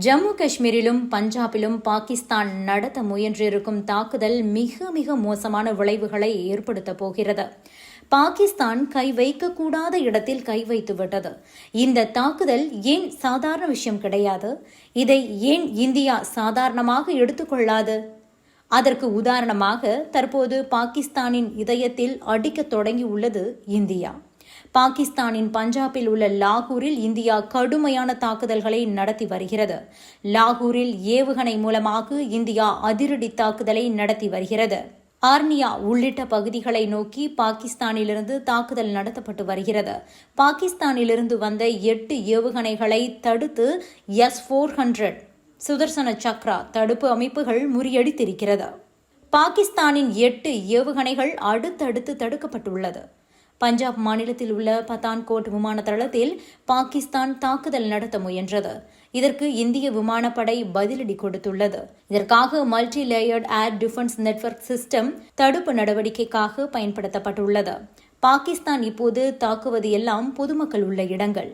ஜம்மு காஷ்மீரிலும் பஞ்சாபிலும் பாகிஸ்தான் நடத்த முயன்றிருக்கும் தாக்குதல் மிக மிக மோசமான விளைவுகளை ஏற்படுத்தப் போகிறது. பாகிஸ்தான் கை வைக்கக்கூடாத இடத்தில் கை வைத்து விட்டது. இந்த தாக்குதல் ஏன் சாதாரண விஷயம் கிடையாது? இதை ஏன் இந்தியா சாதாரணமாக எடுத்துக்கொள்ளாது? அதற்கு உதாரணமாக தற்போது பாகிஸ்தானின் இதயத்தில் அடிக்கத் தொடங்கியுள்ளது இந்தியா. பாகிஸ்தானின் பஞ்சாபில் உள்ள லாகூரில் இந்தியா கடுமையான தாக்குதல்களை நடத்தி வருகிறது. லாகூரில் ஏவுகணை மூலமாக இந்தியா அதிரடி தாக்குதலை நடத்தி வருகிறது. ஆர்னியா உள்ளிட்ட பகுதிகளை நோக்கி பாகிஸ்தானிலிருந்து தாக்குதல் நடத்தப்பட்டு வருகிறது. பாகிஸ்தானிலிருந்து வந்த எட்டு ஏவுகணைகளை தடுத்து S four hundred Sudarshana Chakra தடுப்பு அமைப்புகள் முறியடித்திருக்கிறது. பாகிஸ்தானின் எட்டு ஏவுகணைகள் அடுத்தடுத்து தடுக்கப்பட்டுள்ளது. பஞ்சாப் மாநிலத்தில் உள்ள பதான்கோட் விமான தளத்தில் பாகிஸ்தான் தாக்குதல் நடத்த முயன்றது. இதற்கு இந்திய விமானப்படை பதிலடி கொடுத்துள்ளது. இதற்காக multi layered air defence network system தடுப்பு நடவடிக்கைக்காக பயன்படுத்தப்பட்டுள்ளது. பாகிஸ்தான் இப்போது தாக்குவது எல்லாம் பொதுமக்கள் உள்ள இடங்கள்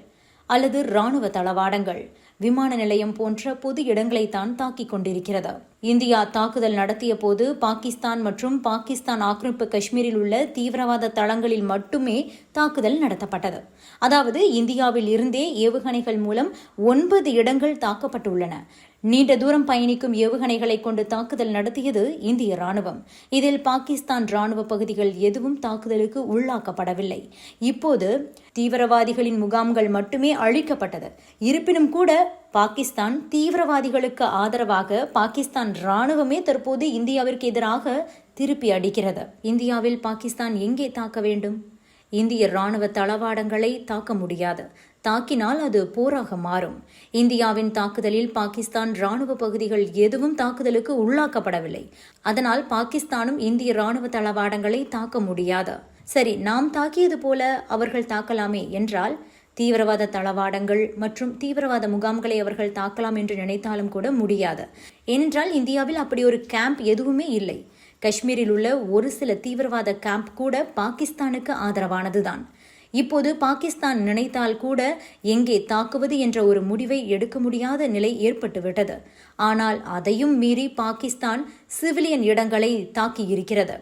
அல்லது ராணுவ தளவாடங்கள். விமான நிலையம் போன்ற பொது இடங்களைத்தான் தாக்கிக் கொண்டிருக்கிறது. இந்தியா தாக்குதல் நடத்திய போது பாகிஸ்தான் மற்றும் பாகிஸ்தான் ஆக்கிரமிப்பு காஷ்மீரில் உள்ள தீவிரவாத தளங்களில் மட்டுமே தாக்குதல் நடத்தப்பட்டது. அதாவது இந்தியாவில் இருந்தே ஏவுகணைகள் மூலம் ஒன்பது இடங்கள் தாக்கப்பட்டுள்ளன. நீண்ட தூரம் பயணிக்கும் ஏவுகணைகளை கொண்டு தாக்குதல் நடத்தியது இந்திய ராணுவம். இதில் பாகிஸ்தான் ராணுவ பகுதிகள் எதுவும் தாக்குதலுக்கு உள்ளாக்கப்படவில்லை. இப்போது தீவிரவாதிகளின் முகாம்கள் மட்டுமே அழிக்கப்பட்டது. இருப்பினும் கூட பாகிஸ்தான் தீவிரவாதிகளுக்கு ஆதரவாக பாகிஸ்தான் ராணுவமே தற்போது இந்தியாவிற்கு எதிராக திருப்பி அடிக்கிறது. இந்தியாவில் பாகிஸ்தான் எங்கே தாக்க வேண்டும்? இந்திய ராணுவ தளவாடங்களை தாக்க முடியாது. தாக்கினால் அது போராக மாறும். இந்தியாவின் தாக்குதலில் பாகிஸ்தான் ராணுவ பகுதிகள் எதுவும் தாக்குதலுக்கு உள்ளாக்கப்படவில்லை. அதனால் பாகிஸ்தானும் இந்திய ராணுவ தளவாடங்களை தாக்க முடியாது. சரி நாம் தாக்கியது போல அவர்கள் தாக்கலாமே என்றால் தீவிரவாத தளவாடங்கள் மற்றும் தீவிரவாத முகாம்களை அவர்கள் தாக்கலாம் என்று நினைத்தாலும் கூட முடியாது. ஏனென்றால் இந்தியாவில் அப்படி ஒரு கேம்ப் எதுவுமே இல்லை. காஷ்மீரில் உள்ள ஒரு சில தீவிரவாத கேம்ப் கூட பாகிஸ்தானுக்கு ஆதரவானதுதான். இப்போது பாகிஸ்தான் நினைத்தால் கூட எங்கே தாக்குவது என்ற ஒரு முடிவை எடுக்க முடியாத நிலை ஏற்பட்டுவிட்டது. ஆனால் அதையும் மீறி பாகிஸ்தான் சிவிலியன் இடங்களை தாக்கியிருக்கிறது.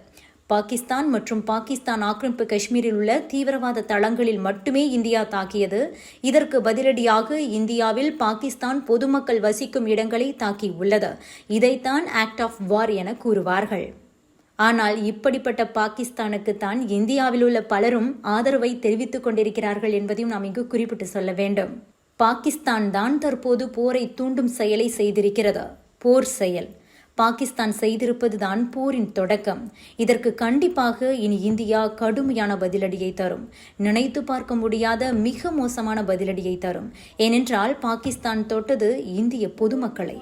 பாகிஸ்தான் மற்றும் பாகிஸ்தான் ஆக்கிரமிப்பு காஷ்மீரில் உள்ள தீவிரவாத தளங்களில் மட்டுமே இந்தியா தாக்கியது. இதற்கு பதிலடியாக இந்தியாவில் பாகிஸ்தான் பொதுமக்கள் வசிக்கும் இடங்களை தாக்கியுள்ளது. இதைத்தான் ஆக்ட் ஆஃப் வார் என கூறுவார்கள். ஆனால் இப்படிப்பட்ட பாகிஸ்தானுக்கு தான் இந்தியாவில் உள்ள பலரும் ஆதரவை தெரிவித்துக் கொண்டிருக்கிறார்கள் என்பதையும் நாம் இங்கு குறிப்பிட்டு சொல்ல வேண்டும். பாகிஸ்தான் தான் தற்போது போரை தூண்டும் செயலை செய்திருக்கிறது. போர் செயல். பாகிஸ்தான் செய்திருப்பதுதான் போரின் தொடக்கம். இதற்கு கண்டிப்பாக இனி இந்தியா கடுமையான பதிலடியை தரும். நினைத்து பார்க்க முடியாத மிக மோசமான பதிலடியை தரும். ஏனென்றால் பாகிஸ்தான் தொட்டது இந்திய பொதுமக்களை.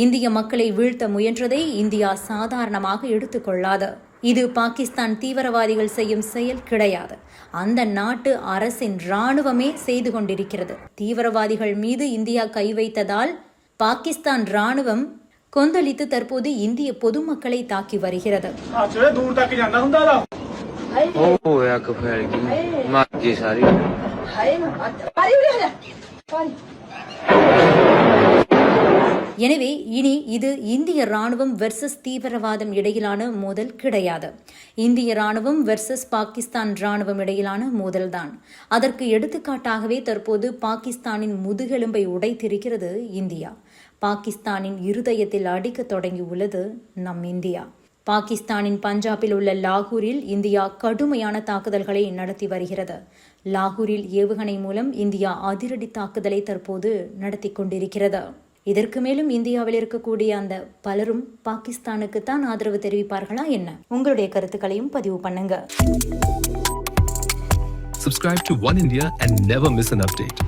இந்திய மக்களை வீழ்த்த முயன்றதை இந்தியா சாதாரணமாக எடுத்துக்கொள்ளாது. இது பாகிஸ்தான் தீவிரவாதிகள் செய்யும் செயல் கிடையாது. அந்த நாட்டு அரசின் ராணுவமே செய்து கொண்டிருக்கிறது. தீவிரவாதிகள் மீது இந்தியா கை வைத்ததால் பாகிஸ்தான் ராணுவம் கொந்தளித்து தற்போது இந்திய பொதுமக்களை தாக்கி வருகிறது. எனவே இனி இது இந்திய ராணுவம் வெர்சஸ் தீவிரவாதம் இடையிலான மோதல் கிடையாது. இந்திய ராணுவம் வெர்சஸ் பாகிஸ்தான் ராணுவம் இடையிலான மோதல்தான். அதற்கு எடுத்துக்காட்டாகவே தற்போது பாகிஸ்தானின் முதுகெலும்பை உடைத்திருக்கிறது இந்தியா. பாகிஸ்தானின் இருதயத்தில் அடிக்க தொடங்கியுள்ளது நம் இந்தியா. பாகிஸ்தானின் பஞ்சாபில் உள்ள லாகூரில் இந்தியா கடுமையான தாக்குதல்களை நடத்தி வருகிறது. லாகூரில் ஏவுகணை மூலம் இந்தியா அதிரடி தாக்குதலை தற்போது நடத்தி கொண்டிருக்கிறது. இதற்கு மேலும் இந்தியாவில் இருக்கக்கூடிய அந்த பலரும் பாகிஸ்தானுக்கு தான் ஆதரவு தெரிவிப்பார்களா என்ன உங்களுடைய கருத்துக்களையும் பதிவு பண்ணுங்க Subscribe to One India and never miss an update.